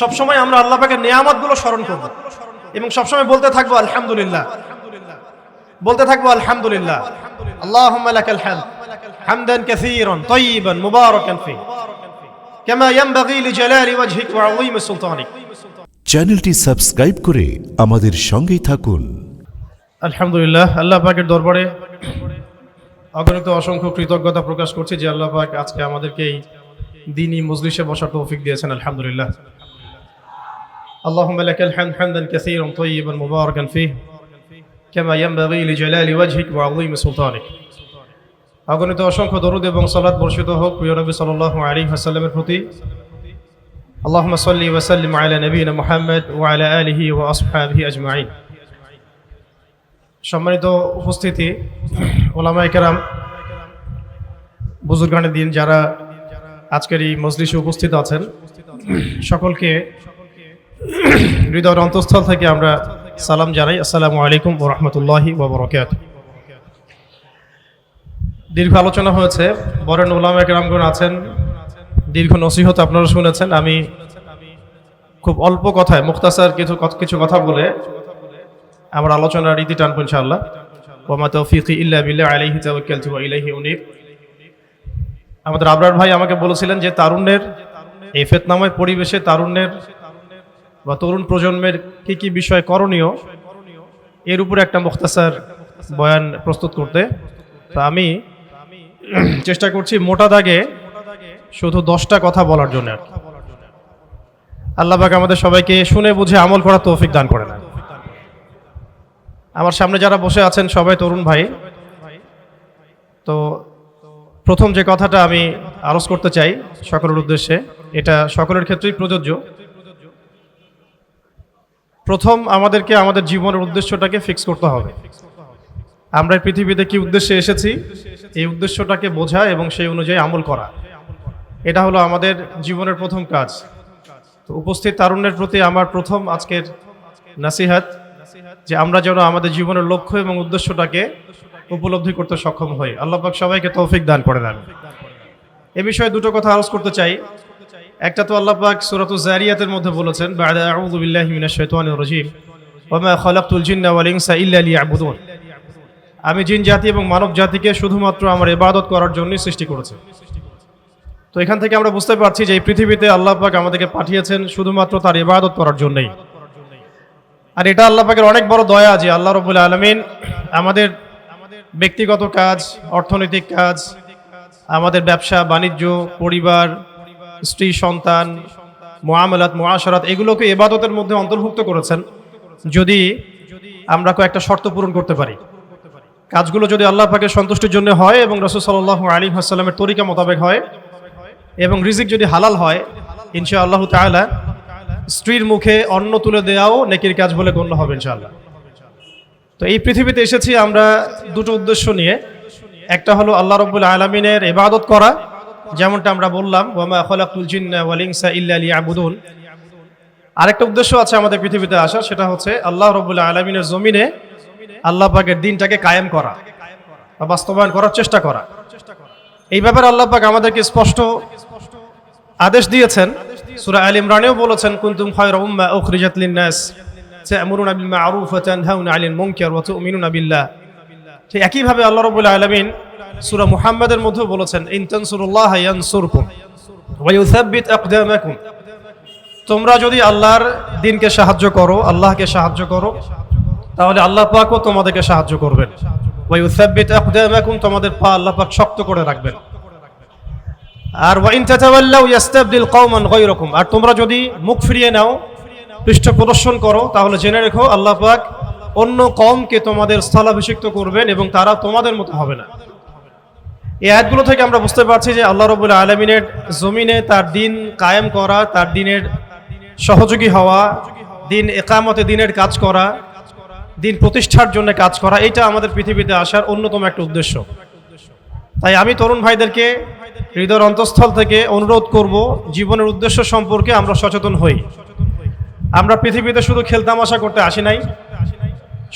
সবসময় আমরা আল্লাহ পাকের নিয়ামতগুলো স্মরণ করব। এবং সবসময় বলতে থাকব আলহামদুলিল্লাহ। বলতে থাকব আলহামদুলিল্লাহ। আল্লাহুম্মা লাকাল হামদ হামদান কাসীরান তাইয়িবান মুবারাকান ফি কামা ইয়ানবাগি লিজালালি ওয়াজহিক ওয়া আযীমি সুলতানিক চ্যানেলটি সাবস্ক্রাইব করে আমাদের সঙ্গেই থাকুন। আলহামদুলিল্লাহ আল্লাহ পাকের দরবারে অগণিত অসংখ্য কৃতজ্ঞতা প্রকাশ করছি যে আল্লাহ পাক আজকে আমাদেরকে এই দিনই মজলিসে বসার তৌফিক দিয়েছেন আলহামদুলিল্লাহ। اللهم لك الحمد حمدا كثيرا طيبا مباركا فيه كما ينبغي لجلال وجهك وعظيم سلطانك অগণিত অসংখ্য দরুদ এবং সালাত বর্ষিত হোক প্রিয় নবী সাল্লাল্লাহু আলাইহি ওয়াসাল্লামের প্রতি اللهم صل وسلم على نبينا محمد وعلى آله وأصحابه أجمعين সম্মানিত উপস্থিতি ওলামায়ে কেরাম বুজুর্গানের দিন যারা আজকের এই মজলিসে উপস্থিত আছেন সকলকে হৃদয়ের অন্তঃস্থল থেকে আমরা সালাম জানাই। আসসালামু আলাইকুম ও রহমতুল্লাহি ওবরকাত দীর্ঘ আলোচনা হয়েছে। বরেন ওলামা কেরামগণ আছেন। দীর্ঘ নসিহত আপনারা শুনেছেন। আমি খুব অল্প কথায় মুক্তাসার কিছু কিছু কথা বলে আমার আলোচনার রীতি টানবো ইনশাআল্লাহ। ওমা তৌফিক ইল্লা বিল্লাহ, আলাইহি তাওয়াক্কালতু ওয়া ইলাইহি উনীব। আমাদের আবরার ভাই আমাকে বলেছিলেন যে, তারুণ্যের এই ফেতনাময় পরিবেশে তারুণ্যের বা তরুণ প্রজন্মের কি কি বিষয় করণীয়, এর উপরে একটা মুখতাসার বয়ান প্রস্তুত করতে। তা আমি চেষ্টা করছি মোটা দাগে শুধু দশটা কথা বলার জন্য আর আমাদের সবাইকে শুনে বুঝে আমল করার তৌফিক দান করে না আমার সামনে যারা বসে আছেন সবাই তরুণ ভাই। তো প্রথম যে কথাটা আমি আরজ করতে চাই সকলের উদ্দেশ্যে, এটা সকলের ক্ষেত্রেই প্রযোজ্য। প্রথম আমাদেরকে আমাদের জীবনের উদ্দেশ্যটাকে ফিক্স করতে হবে। আমরা পৃথিবীতে কি উদ্দেশ্যে এসেছি? এই উদ্দেশ্যটাকে বোঝা এবং সেই অনুযায়ী আমল করা। এটা হলো আমাদের জীবনের প্রথম কাজ। তো উপস্থিত তারুণ্যের প্রতি আমার প্রথম আজকের নাসিহাত, যে আমরা যেন আমাদের জীবনের লক্ষ্য এবং উদ্দেশ্যটাকে উপলব্ধি করতে সক্ষম হই। আল্লাহ সবাইকে তৌফিক দান করে দেন এ বিষয়ে দুটো কথা আলোচ করতে চাই। একটা তো আল্লাহ পাক সূরাতুজ জারিয়াতের মধ্যে বলেছেন, বা'দা আউযু মিনাশ শাইতানির রাজীম, ওয়া মা খালাকতুল জিন্না ওয়াল ইনসা ইল্লা লিয়াবুদুন। আমি জিন, জাতি এবং মানব জাতিকে শুধুমাত্র আমার ইবাদত করার জন্যই সৃষ্টি করেছে। তো এখান থেকে আমরা বুঝতে পারছি যে এই পৃথিবীতে আল্লাহ পাক আমাদেরকে পাঠিয়েছেন শুধুমাত্র তার ইবাদত করার জন্যই। আর এটা আল্লাহ পাকের অনেক বড় দয়া যে আল্লাহ রবুল আলমিন আমাদের ব্যক্তিগত কাজ, অর্থনৈতিক কাজ, আমাদের ব্যবসা, বাণিজ্য, পরিবার স্ত্রী সন্তান মোয়ামলাত মোয়াশারাত এগুলোকে এবাদতের মধ্যে অন্তর্ভুক্ত করেছেন। যদি আমরা কয়েকটা শর্ত পূরণ করতে পারি। কাজগুলো যদি আল্লাহ পাকের সন্তুষ্টির জন্য হয় এবং রসুল সাল্লাহ আলী হাসাল্লামের তরিকা মোতাবেক হয় এবং রিজিক যদি হালাল হয় ইনশা আল্লাহ তাআলা স্ত্রীর মুখে অন্ন তুলে দেওয়াও নেকির কাজ বলে গণ্য হবে ইনশাআল্লাহ। তো এই পৃথিবীতে এসেছি আমরা দুটো উদ্দেশ্য নিয়ে। একটা হলো আল্লাহ রব্বুল আলমিনের ইবাদত করা যেমনটা আমরা বললাম, ওয়ামা খলাকুল জিন্না ইল্লা লিয়াবুদুন। আরেকটা উদ্দেশ্য আছে আমাদের পৃথিবীতে আসার, সেটা হচ্ছে আল্লাহ রব্বুল আলমিনের জমিনে আল্লাহ পাকের দিনটাকে কায়েম করা বা বাস্তবায়ন করার চেষ্টা করা। এই ব্যাপারে আল্লাহ পাক আমাদেরকে স্পষ্ট আদেশ দিয়েছেন। সূরা আল ইমরানেও বলেছেন, কুনতুম খায়রা উম্মা উখরিজাত লিন-নাস তা'মুরুনা বিল মা'রুফ ওয়া তানহাউনা 'আনিল মুনকার ওয়া তু'মিনুনা বিল্লাহ। ঠিক একই ভাবে আল্লাহ রাব্বুল আলামিন সূরা মুহাম্মাদের মধ্যেও বলেছেন, ইন তানসুরুল্লাহ ইয়ানসুরকুম ওয়া ইউসাব্বিত আকদামাকুম। তোমরা যদি আল্লাহর দিনকে সাহায্য করো, আল্লাহকে সাহায্য করো, তাহলে আল্লাহ পাকও তোমাদেরকে সাহায্য করবেন। ওয়া ইউসাব্বিত আকদামাকুম, তোমাদের পা আল্লাহ পাক শক্ত করে রাখবেন। আর ওয়াইন তাতাওয়াল্লাউ ইয়াস্তাবদিল কওমান গায়রাকুম, আর তোমরা যদি মুখ ফিরিয়ে নাও, পৃষ্ঠ প্রদর্শন করো, তাহলে জেনে রেখো আল্লাহ পাক অন্য কমকে তোমাদের স্থলাভিষিক্ত করবেন এবং তারা তোমাদের মতো হবে না। এই আয়াতগুলো থেকে আমরা বুঝতে পারছি যে আল্লাহ রবুল আলমিনের জমিনে তার দিন কায়েম করা, তার দিনের সহযোগী হওয়া, দিন একামতে দিনের কাজ করা, দিন প্রতিষ্ঠার জন্য কাজ করা, এটা আমাদের পৃথিবীতে আসার অন্যতম একটা উদ্দেশ্য। তাই আমি তরুণ ভাইদেরকে হৃদয়ের অন্তঃস্থল থেকে অনুরোধ করব, জীবনের উদ্দেশ্য সম্পর্কে আমরা সচেতন হই। আমরা পৃথিবীতে শুধু খেলতামাশা করতে আসি নাই,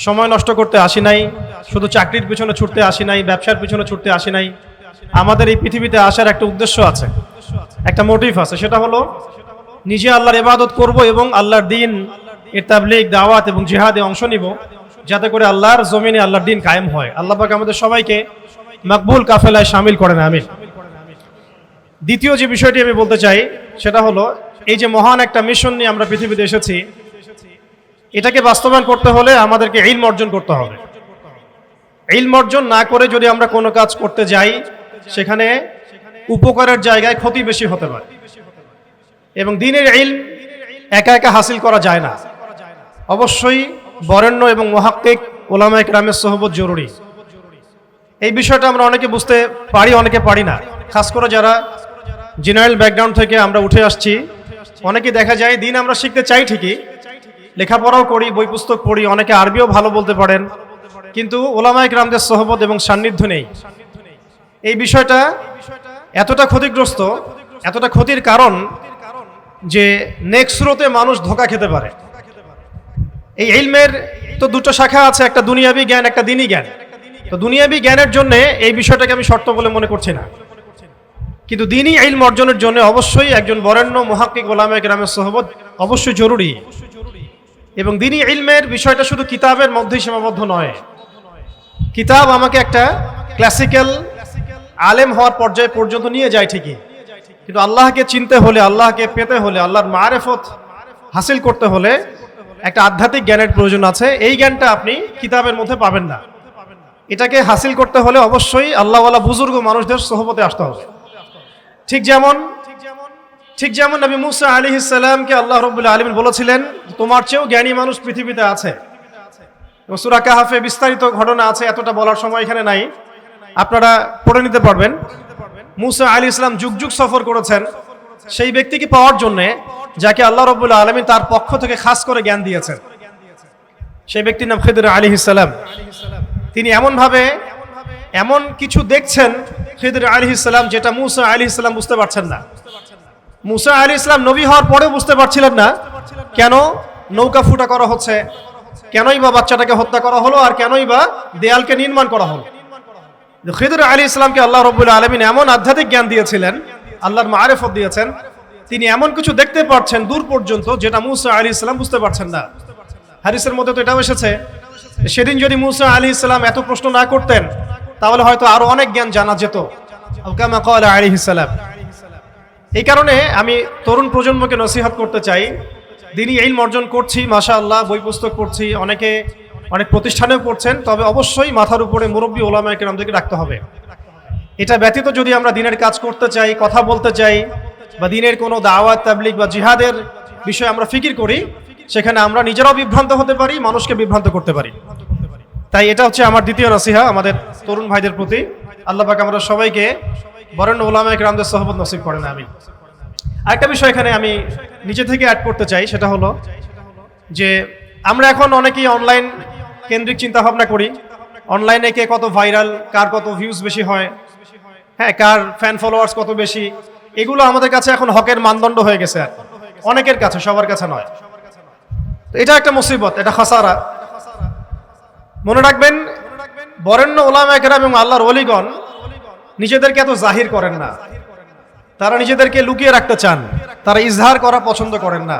সময় নষ্ট করতে আসি নাই, শুধু চাকরির পিছনে ছুটতে আসি নাই, ব্যবসার পিছনে ছুটতে আসি নাই আমাদের এই পৃথিবীতে আসার একটা উদ্দেশ্য আছে, একটা মোটিভ আছে, সেটা হলো নিজে আল্লাহর ইবাদত করব এবং আল্লাহর দিন, এর তাবলিগ, দাওয়াত এবং জিহাদে অংশ নিব, যাতে করে আল্লাহর জমিনে আল্লাহর দিন কায়েম হয়। আল্লাহ পাক আমাদের সবাইকে মকবুল কাফেলায় সামিল করেন, আমিন। দ্বিতীয় যে বিষয়টি আমি বলতে চাই, সেটা হলো এই যে মহান একটা মিশন নিয়ে আমরা পৃথিবীতে এসেছি, এটাকে বাস্তবায়ন করতে হলে আমাদেরকে ইলম অর্জন করতে হবে। ইলম অর্জন না করে যদি আমরা কোনো কাজ করতে যাই সেখানে উপকারের জায়গায় ক্ষতি বেশি হতে পারে। এবং দিনের ইলম একা একা হাসিল করা যায় না। অবশ্যই বরেণ্য এবং মহাক্কিক ওলামায়ক রামের সহবত জরুরি। এই বিষয়টা আমরা অনেকে বুঝতে পারি, অনেকে পারি না। খাস করে যারা জেনারেল ব্যাকগ্রাউন্ড থেকে আমরা উঠে আসছি, অনেকে দেখা যায় দিন আমরা শিখতে চাই ঠিকই, লেখাপড়াও করি, বই পুস্তক পড়ি, অনেকে আরবিও ভালো বলতে পারেন। কিন্তু ওলামায়ক রামদের সহবত এবং সান্নিধ্য নেই। এই বিষয়টা এতটা ক্ষতিগ্রস্ত, এতটা ক্ষতির কারণ যে নেক্সট মানুষ ধোকা খেতে পারে। এই ইলমের তো দুটো শাখা আছে, একটা দুনিয়াবি জ্ঞান, একটা দিনী জ্ঞান। তো দুনিয়াবি জ্ঞানের জন্য এই বিষয়টাকে আমি শর্ত বলে মনে করছি না। কিন্তু দিনই ইলম অর্জনের জন্য অবশ্যই একজন বরেণ্য মহাক্কিক ওলামে গ্রামের সহবত অবশ্যই জরুরি। এবং দিনই ইলমের বিষয়টা শুধু কিতাবের মধ্যেই সীমাবদ্ধ নয়। কিতাব আমাকে একটা ক্লাসিক্যাল আলেম হওয়ার পর্যায়ে পর্যন্ত নিয়ে যায় ঠিকই। কিন্তু আল্লাহকে চিনতে হলে, আল্লাহকে পেতে হলে, আল্লাহর মারেফত হাসিল করতে হলে একটা আধ্যাত্মিক জ্ঞানের প্রয়োজন আছে। এই জ্ঞানটা আপনি কিতাবের মধ্যে পাবেন না। এটাকে হাসিল করতে হলে অবশ্যই আল্লাহওয়ালা বুজুর্গ মানুষদের সহবতে আসতে হবে। ঠিক যেমন ঠিক যেমন নবী মুসা আলী ইসাল্লামকে আল্লাহ রবুল্লা আলমিন বলেছিলেন, তোমার চেয়েও জ্ঞানী মানুষ পৃথিবীতে আছে। সুরা কাহাফে বিস্তারিত ঘটনা আছে, এতটা বলার সময় এখানে নাই। আপনারা পড়ে নিতে পারবেন। মুসা আলী ইসলাম যুগ যুগ সফর করেছেন। সেই ব্যক্তিকে পাওয়ার জন্যে যাকে আল্লাহ রবুল্লা আলমিন তার পক্ষ থেকে খাস করে জ্ঞান দিয়েছেন। সেই ব্যক্তির নাম খেদুর আলী ইসাল্লাম তিনি এমনভাবে, এমন কিছু দেখছেন খিদর আলী ইসলাম যেটা মুসা আলী ইসলাম বুঝতে পারছেন না। মুসা আলী ইসলাম নবী হওয়ার পরেও বুঝতে পারছিলেন না কেন নৌকা ফুটা করা হচ্ছে, কেনই বা বাচ্চাটাকে হত্যা করা হলো আর কেনই বা দেয়ালকে নির্মাণ করা হলো। খিদর আলী ইসলামকে আল্লাহ রবুল্লা আলমিন এমন আধ্যাত্মিক জ্ঞান দিয়েছিলেন, আল্লাহর মারেফত দিয়েছেন, তিনি এমন কিছু দেখতে পাচ্ছেন দূর পর্যন্ত যেটা মুসা আলী ইসলাম বুঝতে পারছেন না। হারিসের মধ্যে তো এটাও এসেছে সেদিন যদি মুসা আলী ইসলাম এত প্রশ্ন না করতেন, তাহলে হয়তো আরও অনেক জ্ঞান জানা যেত। আলী ইসলাম এই কারণে আমি তরুণ প্রজন্মকে নসিহত করতে চাই। দিনই এই অর্জন করছি মাশা আল্লাহ বই পুস্তক পড়ছি, অনেকে অনেক প্রতিষ্ঠানেও পড়ছেন, তবে অবশ্যই মাথার উপরে মুরব্বী ওলামায়কে আমাদেরকে রাখতে হবে। এটা ব্যতীত যদি আমরা দিনের কাজ করতে চাই, কথা বলতে চাই, বা দিনের কোনো দাওয়াত তাবলিক বা জিহাদের বিষয়ে আমরা ফিকির করি, সেখানে আমরা নিজেরাও বিভ্রান্ত হতে পারি, মানুষকে বিভ্রান্ত করতে পারি। তাই এটা হচ্ছে আমার দ্বিতীয় নসিহা, আমাদের তরুণ ভাইদের প্রতি। আল্লাহ পাক আমরা সবাইকে বরেণ্য ওলামায়ক রামদের সহবত নসিব করেন আমি আরেকটা বিষয় এখানে আমি নিজে থেকে অ্যাড করতে চাই, সেটা হলো যে আমরা এখন অনেকেই অনলাইন কেন্দ্রিক চিন্তা ভাবনা করি। অনলাইনে কে কত ভাইরাল কার কত ভিউজ বেশি হয় হ্যাঁ কার ফ্যান ফলোয়ার্স কত বেশি, এগুলো আমাদের কাছে এখন হকের মানদণ্ড হয়ে গেছে আর অনেকের কাছে, সবার কাছে নয়। এটা একটা মুসিবত, এটা খাসারা। মনে রাখবেন, বরেণ্য ওলামা একরাম এবং আল্লাহর অলিগণ নিজেদেরকে এত জাহির করেন না। তারা নিজেদেরকে লুকিয়ে রাখতে চান, তারা ইজহার করা পছন্দ করেন না।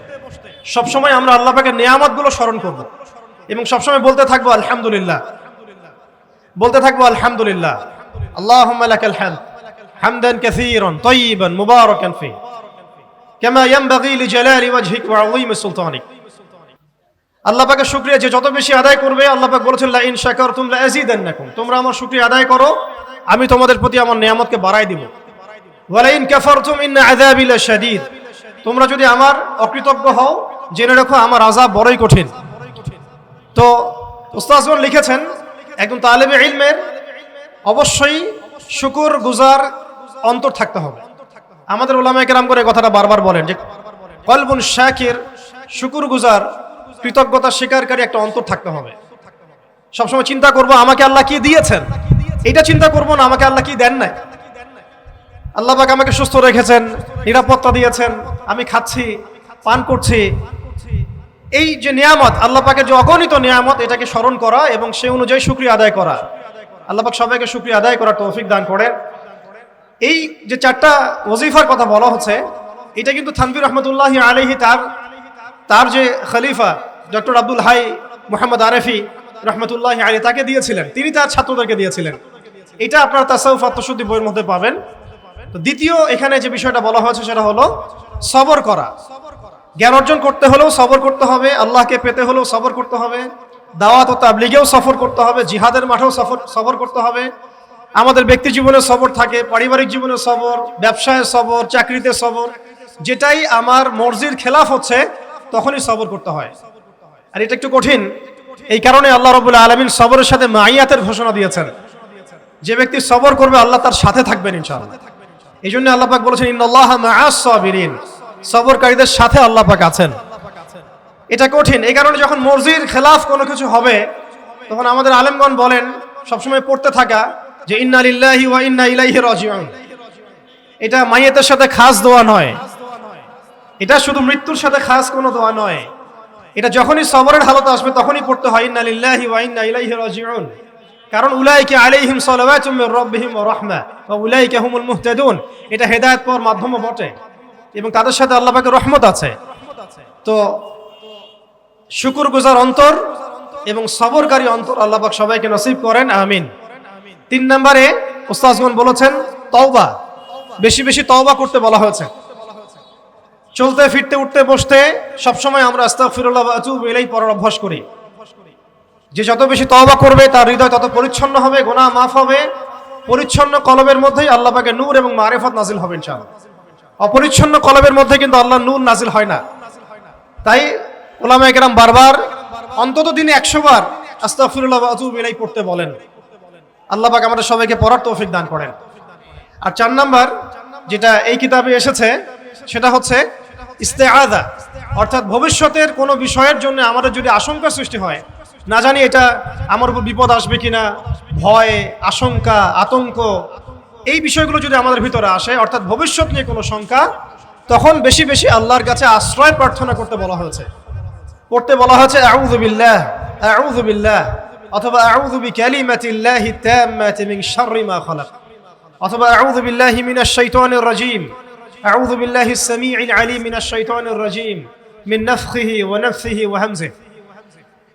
সবসময় আমরা আল্লাহ পাকের নিয়ামতগুলো স্মরণ করব। এবং সবসময় বলতে থাকব, আলহামদুলিল্লাহ। বলতে থাকব, আলহামদুলিল্লাহ। আল্লাহ হামদান কাসীরান তাইয়িবান মুবারাকান ফি। কামা ইয়ানবাগি লিজালালি ওয়াজহিক ওয়া আযীমি সুলতানিক। আল্লাহ পাকের শুকরিয়া যে যত বেশি আদায় করবে, আল্লাহ পাক বলেছেন লা ইন শাকারতুম লা আযীদান্নাকুম তোমরা আমার শুকরিয়া আদায় করো, আমি তোমাদের প্রতি আমার নিয়ামতকে বাড়াই দিব। ওয়া লা ইন কাফারতুম ইন আযাবি লাশাদীদ। তোমরা যদি আমার অকৃতজ্ঞ হও, জেনে রাখো আমার আযাব বড়ই কঠিন। তো উস্তাজগণ লিখেছেন একজন তালেবে ইলমের, অবশ্যই শুকুর গুজার অন্তর থাকতে হবে। আমাদের ওলামায়ে কেরাম করে কথাটা বারবার বলেন যে, কলবুন শাকির, শুকুর গুজার, কৃতজ্ঞতা স্বীকারকারী একটা অন্তর থাকতে হবে। সবসময় চিন্তা করব, আমাকে আল্লাহ কি দিয়েছেন? এটা চিন্তা করব না, আমাকে আল্লাহ কি দেন নাই? আল্লাহ আমাকে সুস্থ রেখেছেন, নিরাপত্তা দিয়েছেন আমি খাচ্ছি, পান করছি। এই যে নিয়ামত, আল্লাহ পাকের যে অগণিত নিয়ামত, এটাকে স্মরণ করা এবং সে অনুযায়ী শুক্রিয়া আদায় করা। আল্লাহ পাক সবাইকে শুক্রিয়া আদায় করার তৌফিক দান করেন। এই যে চারটা ওজিফার কথা বলা হচ্ছে, এটা কিন্তু থানবির রহমতুল্লাহ আলহি তার তার যে খলিফা, ডক্টর আব্দুল হাই মোহাম্মদ আরেফি রহমতুল্লাহ আলী তাকে দিয়েছিলেন। তিনি তার ছাত্রদেরকে দিয়েছিলেন। এটা আপনার তাসাউফ আত্মশুদ্ধি বইয়ের মধ্যে পাবেন। তো দ্বিতীয় এখানে যে বিষয়টা বলা হয়েছে সেটা হলো সবর করা। জ্ঞান অর্জন করতে হলেও সবর করতে হবে, আল্লাহকে পেতে হলেও সবর করতে হবে, দাওয়াত ও তাবলিগেও সফর করতে হবে, জিহাদের মাঠেও সফর, সবর করতে হবে। আমাদের ব্যক্তি জীবনে সবর থাকে, পারিবারিক জীবনে সবর, ব্যবসায় সবর, চাকরিতে সবর। যেটাই আমার মর্জির খেলাফ হচ্ছে, তখনই সবর করতে হয়। আর এটা একটু কঠিন। এই কারণে আল্লাহ রবুল্লা আলমিন সবরের সাথে মাইয়াতের ঘোষণা দিয়েছেন। যে ব্যক্তি সবর করবে, আল্লাহ তার সাথে থাকবেন ইনশাআল্লাহ। এই জন্য আল্লাহ পাক বলেছেন, ইন্নাল্লাহ মাআস সবরকারীদের সাথে আল্লাহ পাক আছেন। এটা কঠিন। এই কারণে যখন মর্জির খেলাফ কোনো কিছু হবে, তখন আমাদের আলেমগণ বলেন, সবসময় পড়তে থাকা যে, ইন্না লিল্লাহি ওয়া ইন্না ইলাইহি রাজিউন। এটা মাইয়াতের সাথে খাস দোয়া নয়। এটা শুধু মৃত্যুর সাথে খাস কোনো দোয়া নয়। এটা যখনই সবরের হালত আসবে, তখনই পড়তে হয়, ইন্না লিল্লাহি ওয়া ইন্না ইলাইহি রাজিউন। কারণ উলাইকে আলাইহিম সালাওয়াতুম মির রাব্বিহিম ওয়া রাহমা ওয়া উলাইকা হুমুল মুহতাদুন। এটা হেদায়েত পাওয়ার মাধ্যমও বটে এবং তাদের সাথে আল্লাহ পাকের রহমত আছে। তো শুকুর গুজার অন্তর এবং সবরকারী অন্তর আল্লাহ পাক সবাইকে নসিব করেন, আমিন। তিন নম্বরে ওস্তাজগণ বলেছেন, তওবা। বেশি বেশি তওবা করতে বলা হয়েছে। চলতে, ফিরতে, উঠতে, বসতে সবসময় আমরা আস্তাগফিরুল্লাহ ওয়া আতুবু ইলাইহি পড়ার অভ্যাস করি। যে যত বেশি তওবা করবে, তার হৃদয় তত পরিচ্ছন্ন হবে গোনা মাফ হবে। পরিচ্ছন্ন কলবের মধ্যেই আল্লাহ পাকে নূর এবং মারেফত নাজিল হবে ইনশাআল্লাহ। অপরিচ্ছন্ন কলবের মধ্যে কিন্তু আল্লাহ নূর নাজিল হয় না। তাই ওলামা একরাম বারবার, অন্তত দিনে একশো বার আস্তাগফিরুল্লাহ ওয়া পড়তে বলেন। আল্লাহ পাক আমাদের সবাইকে পড়ার তৌফিক দান করেন। আর চার নাম্বার যেটা এই কিতাবে এসেছে, সেটা হচ্ছে ইস্তেআদা অর্থাৎ ভবিষ্যতের কোনো বিষয়ের জন্য আমাদের যদি আশঙ্কা সৃষ্টি হয় না জানি এটা আমার উপর বিপদ আসবে কিনা, ভয়, আশঙ্কা, আতঙ্ক, এই বিষয়গুলো যদি আমাদের ভিতরে আসে, অর্থাৎ ভবিষ্যৎ নিয়ে কোনো শঙ্কা, তখন বেশি বেশি আল্লাহর কাছে আশ্রয় প্রার্থনা করতে বলা হয়েছে। পড়তে বলা হয়েছে, আউযু বিল্লাহ আউযু বিল্লাহ অথবা, আউযু বিকালিমাতিল্লাহি তাম্মাতি মিন শাররি মা খালাক অথবা, আউযু বিল্লাহি মিনাশ শাইতানির রাজীম আউযু বিল্লাহি সামিউল আলিম মিনাশ শাইতানির রাজীম মিন নাফখিহি ওয়া নাফসিহি ওয়া হামজিহি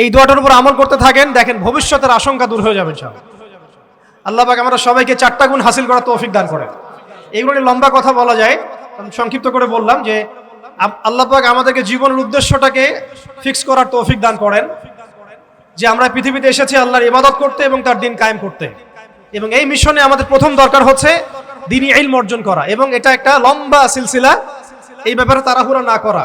এই দোয়াটার উপর আমল করতে থাকেন, দেখেন ভবিষ্যতের আশঙ্কা দূর হয়ে যাবে ইনশাআল্লাহ। আল্লাহ পাক আমরা সবাইকে চারটা গুণ হাসিল করার তৌফিক দান করেন। নিয়ে লম্বা কথা বলা যায় সংক্ষিপ্ত করে বললাম যে আল্লাহ পাক আমাদেরকে জীবনের উদ্দেশ্যটাকে ফিক্স করার তৌফিক দান করেন, যে আমরা পৃথিবীতে এসেছি আল্লাহর ইবাদত করতে এবং তার দিন কায়েম করতে। এবং এই মিশনে আমাদের প্রথম দরকার হচ্ছে দিনই ইলম অর্জন করা, এবং এটা একটা লম্বা সিলসিলা, এই ব্যাপারে তাড়াহুড়া না করা।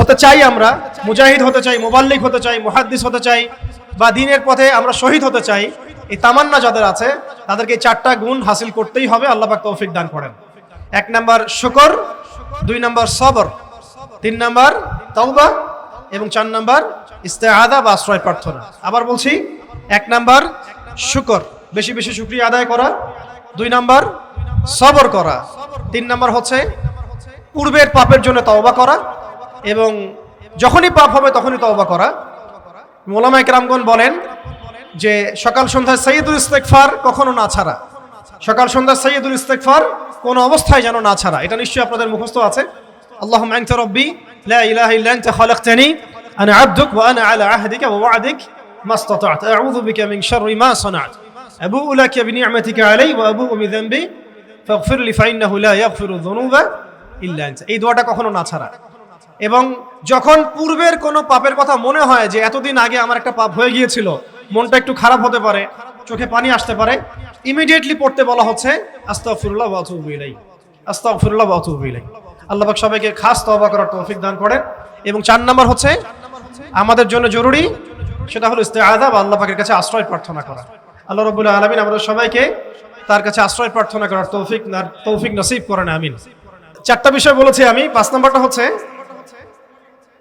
হতে চাই আমরা, মুজাহিদ হতে চাই, মোবাল্লিক হতে চাই, মুহাদ্দিস হতে চাই, বা দিনের পথে আমরা শহীদ হতে চাই, এই তামান্না যাদের আছে, তাদেরকে চারটা গুণ হাসিল করতেই হবে, আল্লাহ পাক তৌফিক দান করেন। এক নাম্বার শুকর, দুই নাম্বার সবর, তিন নাম্বার তওবা, এবং চার নাম্বার ইস্তেআদা বা আশ্রয় প্রার্থনা। আবার বলছি, এক নাম্বার শুকর, বেশি বেশি শুক্রিয়া আদায় করা, দুই নাম্বার সবর করা, তিন নাম্বার হচ্ছে পূর্বের পাপের জন্য তওবা করা এবং যখনই পাপ হবে তখনই তওবা করা। মোলামা একরামগণ বলেন যে সকাল সন্ধ্যায় সৈয়দুল ইস্তেকফার কখনো না ছাড়া। সকাল সন্ধ্যা সৈয়দুল ইস্তেকফার কোনো অবস্থায় যেন না ছাড়া। এটা নিশ্চয়ই আপনাদের মুখস্থ আছে। আল্লাহ আংতা রব্বি, লা ইলাহা ইল্লা আনতা খালাকতানি, আনা আবদুক ওয়া আনা আলা আহদিকা ওয়া ওয়াদিক মাস্তাতাত। আউযু বিকা মিন শাররি মা সানাত। আবুউ লাকা বিনি'মাতিকা আলাই ওয়া আবুউ বিযানবি ফাগফিরলি ফাইন্নাহু লা ইয়াগফিরু যুনুবা ইল্লা আনতা। এই কখনো না ছাড়া। এবং যখন পূর্বের কোনো পাপের কথা মনে হয় যে এতদিন আগে আমার একটা পাপ হয়ে গিয়েছিল, মনটা একটু খারাপ হতে পারে, চোখে পানি আসতে পারে ইমিডিয়েটলি পড়তে বলা হচ্ছে, আস্তাগফিরুল্লাহ ওয়া আতুবু ইলাইহি, আস্তাগফিরুল্লাহ ওয়া আতুবু ইলাইহি। আল্লাহ পাক সবাইকে খাস তওবা করার তৌফিক দান করেন। এবং চার নাম্বার হচ্ছে, আমাদের জন্য জরুরি, সেটা হলো ইস্তেআযা বা আল্লাহ পাকের কাছে আশ্রয় প্রার্থনা করা। আল্লাহ রাব্বুল আলামিন আমাদের সবাইকে তার কাছে আশ্রয় প্রার্থনা করার তৌফিক তৌফিক নসিব করেন, আমিন। চারটা বিষয় বলেছি আমি, পাঁচ নাম্বারটা হচ্ছে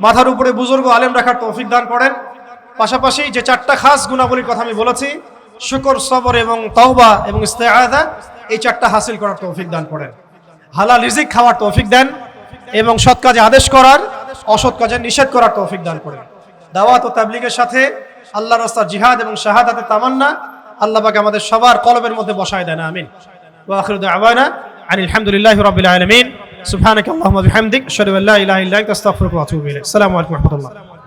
মাথার উপরে বুজুর্গ আলেম রাখার তৌফিক দান করেন। পাশাপাশি যে চারটা খাস গুণাবলীর কথা আমি বলেছি, শুকর, সবর এবং তওবা এবং ইস্তেআদা এই চারটা হাসিল করার তৌফিক দান করেন। হালাল রিজিক খাওয়ার তৌফিক দেন এবং সৎ কাজে আদেশ করার, অসৎ কাজে নিষেধ করার তৌফিক দান করেন। দাওয়াত ও তাবলিগের সাথে আল্লাহ রাস্তার জিহাদ এবং শাহাদাতের তামান্না আল্লাহ পাক আমাদের সবার কলবের মধ্যে বসায় দেন, আমিন। ওয়াখির দাওয়ানা আনিল হামদুলিল্লাহি রাব্বিল আলামিন। সুবহানাকা আল্লাহুম্মা বিহামদিক আশহাদু আল্লা ইলাহা ইল্লা আনতা আস্তাগফিরুকা ওয়া আতুবু ইলাইক আসসালামু আলাইকুম ওয়া রাহমাতুল্লাহ